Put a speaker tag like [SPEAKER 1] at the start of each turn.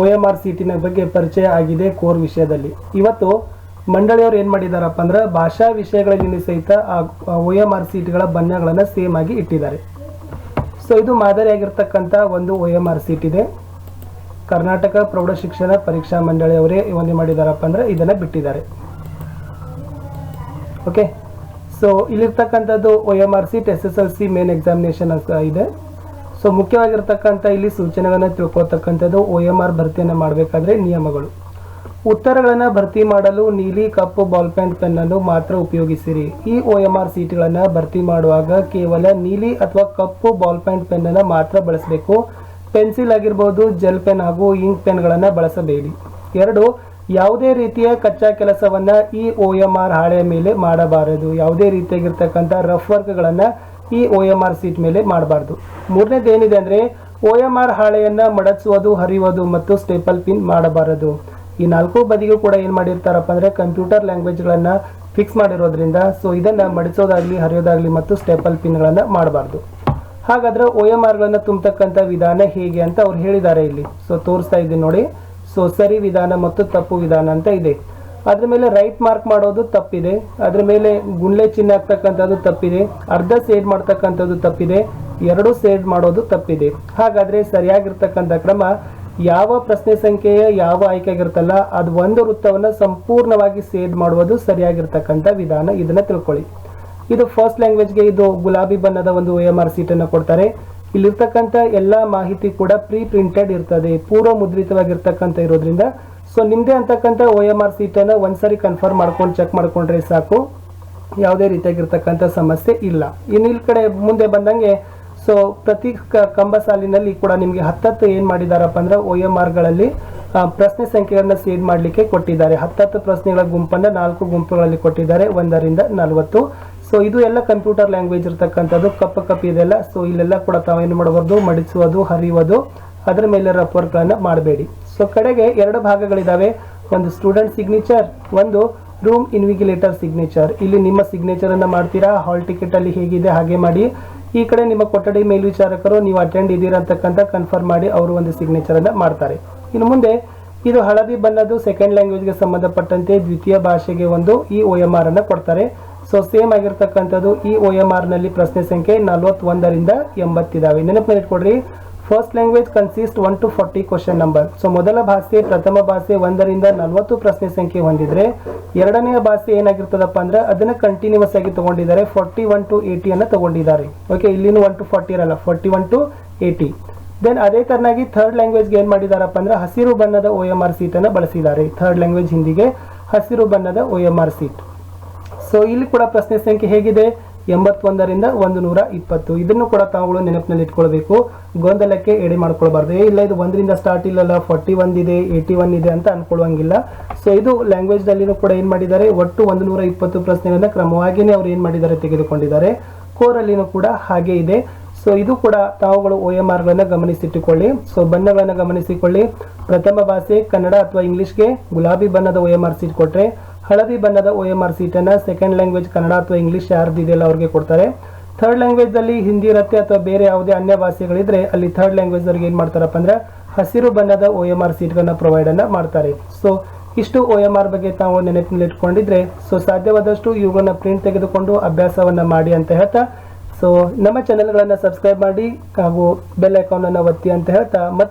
[SPEAKER 1] ಒ M R ಸಿಟಿನ ಬಗ್ಗೆ ಪರಿಚಯ ಆಗಿದೆ ಕೋರ್ ವಿಷಯದಲ್ಲಿ. ಇವತ್ತು ಮಂಡಳಿಯವರು ಏನು ಮಾಡಿದಾರಪ್ಪ ಅಂದ್ರೆ ಭಾಷಾ ವಿಷಯಗಳಲ್ಲಿ ಸಹಿತ ಒ ಎಂ ಆರ್ ಸೀಟ್ಗಳ ಬಣ್ಣಗಳನ್ನು ಸೇಮ್ ಆಗಿ ಇಟ್ಟಿದ್ದಾರೆ. ಸೊ ಇದು ಮಾದರಿಯಾಗಿರ್ತಕ್ಕಂಥ ಒಂದು ಒ ಎಂ ಆರ್ ಸೀಟ್ ಇದೆ. ಕರ್ನಾಟಕ ಪ್ರೌಢಶಿಕ್ಷಣ ಪರೀಕ್ಷಾ ಮಂಡಳಿಯವರೇ ಒಂದು ಮಾಡಿದಾರಪ್ಪ ಅಂದ್ರೆ ಇದನ್ನ ಬಿಟ್ಟಿದ್ದಾರೆ. Okay so ಇಲ್ಲಿರ್ತಕ್ಕಂಥದ್ದು O M R sheet S S L C main examination ಇದೆ. ಸೊ ಮುಖ್ಯವಾಗಿರ್ತಕ್ಕಂಥ ಇಲ್ಲಿ ಸೂಚನೆಗಳನ್ನು ತಿಳ್ಕೊತಕ್ಕಂಥದ್ದು ಒ ಎಂ ಆರ್ ಭರ್ತಿಯನ್ನು ಮಾಡಬೇಕಾದ್ರೆ ನಿಯಮಗಳು. ಉತ್ತರಗಳನ್ನು ಭರ್ತಿ ಮಾಡಲು ನೀಲಿ ಕಪ್ಪು ಬಾಲ್ ಪೆನ್ ಪೆನ್ನನ್ನು ಮಾತ್ರ ಉಪಯೋಗಿಸಿರಿ. ಈ ಒ ಎಂ ಆರ್ ಸೀಟ್ಗಳನ್ನು ಭರ್ತಿ ಮಾಡುವಾಗ ಕೇವಲ ನೀಲಿ ಅಥವಾ ಕಪ್ಪು ಬಾಲ್ ಪೆನ್ ಪೆನ್ನನ್ನು ಮಾತ್ರ ಬಳಸಬೇಕು. ಪೆನ್ಸಿಲ್ ಆಗಿರ್ಬೋದು, ಜೆಲ್ ಪೆನ್ ಹಾಗೂ ಇಂಕ್ ಪೆನ್ಗಳನ್ನು ಬಳಸಬೇಡಿ. ಎರಡು, ಯಾವುದೇ ರೀತಿಯ ಕಚ್ಚಾ ಕೆಲಸವನ್ನು ಈ ಒ ಎಂ ಆರ್ ಹಾಳೆಯ ಮೇಲೆ ಮಾಡಬಾರದು. ಯಾವುದೇ ರೀತಿಯಾಗಿರ್ತಕ್ಕಂಥ ರಫ್ ವರ್ಕ್ಗಳನ್ನು ಈ ಒ ಎಂ ಆರ್ ಸೀಟ್ ಮೇಲೆ ಮಾಡಬಾರ್ದು. ಮೂರನೇದು ಏನಿದೆ ಅಂದರೆ ಒ ಎಂ ಆರ್ ಹಾಳೆಯನ್ನು ಮಡಚುವುದು, ಹರಿಯುವುದು ಮತ್ತು ಸ್ಟೇಪಲ್ ಪಿನ್ ಮಾಡಬಾರದು. ಈ ನಾಲ್ಕು ಬದಿಗೂ ಕೂಡ ಏನು ಮಾಡಿರ್ತಾರಪ್ಪ ಅಂದರೆ ಕಂಪ್ಯೂಟರ್ ಲ್ಯಾಂಗ್ವೇಜ್ಗಳನ್ನು ಫಿಕ್ಸ್ ಮಾಡಿರೋದ್ರಿಂದ ಸೊ ಇದನ್ನು ಮಡಿಸೋದಾಗಲಿ ಹರಿಯೋದಾಗಲಿ ಮತ್ತು ಸ್ಟೇಪಲ್ ಪಿನ್ಗಳನ್ನು ಮಾಡಬಾರ್ದು. ಹಾಗಾದ್ರೆ ಒ ಎಂ ಆರ್ಗಳನ್ನು ತುಂಬತಕ್ಕಂಥ ವಿಧಾನ ಹೇಗೆ ಅಂತ ಅವ್ರು ಹೇಳಿದ್ದಾರೆ ಇಲ್ಲಿ. ಸೊ ತೋರಿಸ್ತಾ ಇದ್ದೀನಿ ನೋಡಿ. ಸೊ ಸರಿ ವಿಧಾನ ಮತ್ತು ತಪ್ಪು ವಿಧಾನ ಅಂತ ಇದೆ. ಅದ್ರ ಮೇಲೆ ರೈಟ್ ಮಾರ್ಕ್ ಮಾಡೋದು ತಪ್ಪಿದೆ. ಅದ್ರ ಮೇಲೆ ಗುಂಡ್ಲೆ ಚಿನ್ನ ಹಾಕ್ತಕ್ಕಂಥದ್ದು ತಪ್ಪಿದೆ. ಅರ್ಧ ಸೇಡ್ ಮಾಡ್ತಕ್ಕಂಥದ್ದು ತಪ್ಪಿದೆ. ಎರಡು ಸೇಡ್ ಮಾಡೋದು ತಪ್ಪಿದೆ. ಹಾಗಾದ್ರೆ ಸರಿಯಾಗಿರ್ತಕ್ಕಂಥ ಕ್ರಮ ಯಾವ ಪ್ರಶ್ನೆ ಸಂಖ್ಯೆಯ ಯಾವ ಆಯ್ಕೆಗಿರ್ತಲ್ಲ ಅದು ಒಂದು ವೃತ್ತವನ್ನ ಸಂಪೂರ್ಣವಾಗಿ ಸೇಡ್ ಮಾಡುವುದು ಸರಿಯಾಗಿರ್ತಕ್ಕಂಥ ವಿಧಾನ. ಇದನ್ನ ತಿಳ್ಕೊಳ್ಳಿ. ಇದು ಫಸ್ಟ್ ಲ್ಯಾಂಗ್ವೇಜ್ಗೆ ಇದು ಗುಲಾಬಿ ಬಣ್ಣದ ಒಂದು ಒ ಎಂ ಆರ್ ಸೀಟನ್ನು ಕೊಡ್ತಾರೆ. ಇಲ್ಲಿರ್ತಕ್ಕಂಥ ಎಲ್ಲ ಮಾಹಿತಿ ಕೂಡ ಪ್ರೀ ಪ್ರಿಂಟೆಡ್ ಇರ್ತದೆ. ಪೂರ್ವ ಮುದ್ರಿತವಾಗಿರ್ತಕ್ಕಂಥ ಇರೋದ್ರಿಂದ ಸೊ ನಿಮ್ಮದೇ ಅಂತಕ್ಕಂಥ ಒ ಎಂ ಆರ್ ಸೀಟನ್ನು ಒಂದ್ಸರಿ ಕನ್ಫರ್ಮ್ ಮಾಡ್ಕೊಂಡು ಚೆಕ್ ಮಾಡ್ಕೊಂಡ್ರೆ ಸಾಕು. ಯಾವುದೇ ರೀತಿಯಾಗಿರ್ತಕ್ಕಂಥ ಸಮಸ್ಯೆ ಇಲ್ಲ. ಇನ್ನು ಇಲ್ಲಿ ಕಡೆ ಮುಂದೆ ಬಂದಂಗೆ ಸೊ ಪ್ರತಿ ಕಂಬ ಸಾಲಿನಲ್ಲಿ ಕೂಡ ನಿಮಗೆ ಹತ್ತತ್ತು ಏನು ಮಾಡಿದಾರಪ್ಪ ಅಂದ್ರೆ ಒ ಎಂ ಆರ್ಗಳಲ್ಲಿ ಪ್ರಶ್ನೆ ಸಂಖ್ಯೆಗಳನ್ನ ಸೇಡ್ ಮಾಡಲಿಕ್ಕೆ ಕೊಟ್ಟಿದ್ದಾರೆ. ಹತ್ತತ್ತು ಪ್ರಶ್ನೆಗಳ ಗುಂಪನ್ನು ನಾಲ್ಕು ಗುಂಪುಗಳಲ್ಲಿ ಕೊಟ್ಟಿದ್ದಾರೆ. ಒಂದರಿಂದ ನಲವತ್ತು. ಸೊ ಇದು ಎಲ್ಲ ಕಂಪ್ಯೂಟರ್ ಲ್ಯಾಂಗ್ವೇಜ್ ಇರ್ತಕ್ಕಂಥದ್ದು. ಕಪ್ಪ ಕಪ್ಪು ಇದೆಲ್ಲ. ಸೊ ಇಲ್ಲೆಲ್ಲ ಕೂಡ ತಾವೇನು ಮಾಡಬಾರ್ದು? ಮಡಿಸುವುದು, ಹರಿಯುವುದು. ಅದರ ಮೇಲೆ ರಫ್ ವರ್ಕ್ಗಳನ್ನು ಮಾಡಬೇಡಿ. ಸೊ ಕಡೆಗೆ ಎರಡು ಭಾಗಗಳಿದ್ದಾವೆ ಒಂದು ಸ್ಟೂಡೆಂಟ್ ಸಿಗ್ನೇಚರ್ ಒಂದು ರೂಮ್ ಇನ್ವಿಗಿಲೇಟರ್ ಸಿಗ್ನೇಚರ್ ಇಲ್ಲಿ ನಿಮ್ಮ ಸಿಗ್ನೇಚರ್ ಅನ್ನ ಮಾಡ್ತೀರಾ? ಹಾಲ್ ಟಿಕೆಟ್ ಅಲ್ಲಿ ಹೇಗಿದೆ? ಹಾಗೆ ಮಾಡಿ. ಈ ಕಡೆ ನಿಮ್ಮ ಕೊಠಡಿ ಮೇಲ್ವಿಚಾರಕರು ನೀವು ಅಟೆಂಡ್ ಇದ್ದೀರಾ ಅಂತಕ್ಕಂಥ ಕನ್ಫರ್ಮ್ ಮಾಡಿ ಅವರು ಒಂದು ಸಿಗ್ನೇಚರ್ ಅನ್ನ ಮಾಡ್ತಾರೆ. ಇನ್ನು ಮುಂದೆ, ಇದು ಹಳದಿ ಬಣ್ಣದ್ದು ಸೆಕೆಂಡ್ ಲ್ಯಾಂಗ್ವೇಜ್ಗೆ ಸಂಬಂಧಪಟ್ಟಂತೆ ದ್ವಿತೀಯ ಭಾಷೆಗೆ ಒಂದು ಈ ಒ ಎಂ ಆರ್ ಅನ್ನ ಕೊಡ್ತಾರೆ. ಸೊ ಸೇಮ್ ಆಗಿರ್ತಕ್ಕಂಥದ್ದು ಈ ಒ ಎಂ ಆರ್ನಲ್ಲಿ ಪ್ರಶ್ನೆ ಸಂಖ್ಯೆ ನಲವತ್ತೊಂದರಿಂದ ಎಂಬತ್ತಿದ್ದಾವೆ ನೆನಪಿನಲ್ಲಿ ಇಟ್ಕೊಡ್ರಿ first language consist one to forty question number so ಮೊದಲ ಭಾಷೆ, ಪ್ರಥಮ ಭಾಷೆ ಒಂದರಿಂದ ನಲವತ್ತು ಪ್ರಶ್ನೆ ಸಂಖ್ಯೆ ಹೊಂದಿದ್ರೆ, ಎರಡನೇ ಭಾಷೆ ಏನಾಗಿರ್ತದಪ್ಪ ಅಂದ್ರೆ, ಅದನ್ನ ಕಂಟಿನ್ಯೂಸ್ ಆಗಿ ತಗೊಂಡಿದ್ದಾರೆ. ಫಾರ್ಟಿ ಒನ್ ಟು ಏಯ್ಟಿಯನ್ನು ಅನ್ನ ತಗೊಂಡಿದ್ದಾರೆ. ಓಕೆ ಇಲ್ಲಿನೂ ಒನ್ ಟು ಫಾರ್ಟಿ ಇರಲ್ಲ. Forty one to eighty then ಅದೇ ತರನಾಗಿ ಥರ್ಡ್ ಲ್ಯಾಂಗ್ವೇಜ್ಗೆ ಏನ್ ಮಾಡಿದಾರಪ್ಪ ಅಂದ್ರೆ, ಹಸಿರು ಬಣ್ಣದ ಒ ಎಂ ಆರ್ ಸೀಟ್ ಅನ್ನ ಬಳಸಿದ್ದಾರೆ. ಥರ್ಡ್ ಲ್ಯಾಂಗ್ವೇಜ್ ಹಿಂದಿಗೆ ಹಸಿರು ಬಣ್ಣದ O M R sheet so ಇಲ್ಲಿ ಕೂಡ ಪ್ರಶ್ನೆ ಸಂಖ್ಯೆ ಹೇಗಿದೆ? ಎಂಬತ್ತೊಂದರಿಂದ ಒಂದು ನೂರ ಇಪ್ಪತ್ತು. ಇದನ್ನು ಕೂಡ ತಾವುಗಳು ನೆನಪಿನಲ್ಲಿ ಇಟ್ಕೊಳ್ಬೇಕು. ಗೊಂದಲಕ್ಕೆ ಎಡೆ ಮಾಡ್ಕೊಳ್ಬಾರ್ದು. ಇಲ್ಲ, ಇದು ಒಂದರಿಂದ ಸ್ಟಾರ್ಟ್ ಇಲ್ಲಲ್ಲ ಫಾರ್ಟಿ ಇದೆ ಏಯ್ಟಿ ಒನ್ ಇದೆ ಅಂತ ಅನ್ಕೊಳ್ಳುವಂಗಿಲ್ಲ ಸೊ ಇದು ಲ್ಯಾಂಗ್ವೇಜ್ ನಲ್ಲಿನೂ ಕೂಡ ಏನು ಮಾಡಿದ್ದಾರೆ? ಒಟ್ಟು ಒಂದು ನೂರ ಇಪ್ಪತ್ತು ಪ್ರಶ್ನೆಗಳನ್ನ ಕ್ರಮವಾಗಿಯೇ ಅವ್ರು ಏನು ಮಾಡಿದ್ದಾರೆ ತೆಗೆದುಕೊಂಡಿದ್ದಾರೆ. ಕೋರಲ್ಲಿನೂ ಕೂಡ ಹಾಗೆ ಇದೆ. ಸೊ ಇದು ಕೂಡ ತಾವುಗಳು ಓ ಎಂ ಆರ್ಗಳನ್ನು ಗಮನಿಸಿಟ್ಟುಕೊಳ್ಳಿ. ಸೊ ಬಣ್ಣಗಳನ್ನು ಗಮನಿಸಿಕೊಳ್ಳಿ. ಪ್ರಥಮ ಭಾಷೆ ಕನ್ನಡ ಅಥವಾ ಇಂಗ್ಲಿಷ್ಗೆ ಗುಲಾಬಿ ಬಣ್ಣದ ಓ ಎಂ ಆರ್ ಸೀಟ್ ಕೊಟ್ಟರೆ ಹಳದಿ ಬಣ್ಣದ ಓ ಎಂ ಆರ್ ಸೀಟನ್ನು ಸೆಕೆಂಡ್ ಲ್ಯಾಂಗ್ವೇಜ್ ಕನ್ನಡ ಅಥವಾ ಇಂಗ್ಲಿಷ್ ಯಾರ್ದು ಇದೆಯಲ್ಲ ಅವ್ರಿಗೆ ಕೊಡ್ತಾರೆ. ಥರ್ಡ್ ಲ್ಯಾಂಗ್ವೇಜಲ್ಲಿ ಹಿಂದಿ ಇರುತ್ತೆ ಅಥವಾ ಬೇರೆ ಯಾವುದೇ ಅನ್ಯ ಭಾಷೆಗಳಿದ್ರೆ ಅಲ್ಲಿ ಥರ್ಡ್ ಲ್ಯಾಂಗ್ವೇಜ್ ಅವ್ರಿಗೆ ಏನು ಮಾಡ್ತಾರಪ್ಪ ಅಂದ್ರೆ ಹಸಿರು ಬಣ್ಣದ ಒ ಎಂ ಆರ್ ಸೀಟ್ಗಳನ್ನ ಪ್ರೊವೈಡನ್ನು ಮಾಡ್ತಾರೆ. ಸೊ ಇಷ್ಟು ಒ ಎಂ ಆರ್ ಬಗ್ಗೆ ತಾವು ನೆನಪಿನಲ್ಲಿ ಇಟ್ಕೊಂಡಿದ್ರೆ ಸೊ ಸಾಧ್ಯವಾದಷ್ಟು ಇವುಗಳನ್ನ ಪ್ರಿಂಟ್ ತೆಗೆದುಕೊಂಡು ಅಭ್ಯಾಸವನ್ನು ಮಾಡಿ ಅಂತ ಹೇಳ್ತಾ ಸೊ ನಮ್ಮ ಚಾನೆಲ್ಗಳನ್ನು ಸಬ್ಸ್ಕ್ರೈಬ್ ಮಾಡಿ ಹಾಗೂ ಬೆಲ್ ಐಕಾನನ್ನು ಒತ್ತಿ ಅಂತ ಹೇಳ್ತಾ, ಮತ್ತೆ